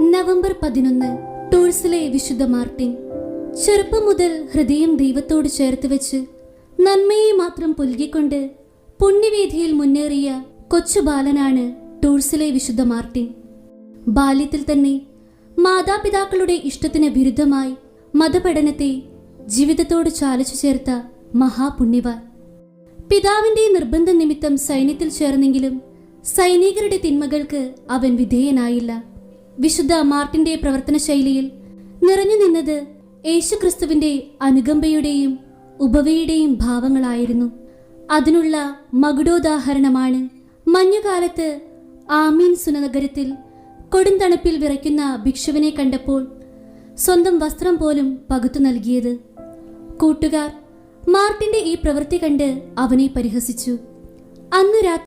November പതിനൊന്ന് ടൂൾസിലെ വിശുദ്ധ Martin. ചെറുപ്പം മുതൽ ഹൃദയം ദൈവത്തോട് ചേർത്ത് വെച്ച് നന്മയെ മാത്രം പുൽകിക്കൊണ്ട് പുണ്യവേദിയിൽ മുന്നേറിയ കൊച്ചു ബാലനാണ് ടൂൾസിലെ വിശുദ്ധ മാർട്ടിൻ. ബാല്യത്തിൽ തന്നെ മാതാപിതാക്കളുടെ ഇഷ്ടത്തിന് വിരുദ്ധമായി മതപഠനത്തെ ജീവിതത്തോട് ചാലിച്ചു ചേർത്ത മഹാപുണ്യവാൻ. പിതാവിന്റെ നിർബന്ധ നിമിത്തം സൈന്യത്തിൽ ചേർന്നെങ്കിലും സൈനികരുടെ തിന്മകൾക്ക് അവൻ വിധേയനായില്ല. വിശുദ്ധ മാർട്ടിന്റെ പ്രവർത്തന ശൈലിയിൽ നിറഞ്ഞു നിന്നത് യേശുക്രിസ്തുവിന്റെ അനുകമ്പയുടെയും ഉപവയുടെയും ഭാവങ്ങളായിരുന്നു. അതിനുള്ള മകുടോദാഹരണമാണ് മഞ്ഞുകാലത്ത് ആമീൻ സുനഗരത്തിൽ കൊടുന്തണുപ്പിൽ വിറയ്ക്കുന്ന ഭിക്ഷുവിനെ കണ്ടപ്പോൾ സ്വന്തം വസ്ത്രം പോലും പകുത്തു നൽകിയത്. കൂട്ടുകാർ മാർട്ടിന്റെ ഈ പ്രവൃത്തി കണ്ട് അവനെ പരിഹസിച്ചു. അന്ന് രാത്രി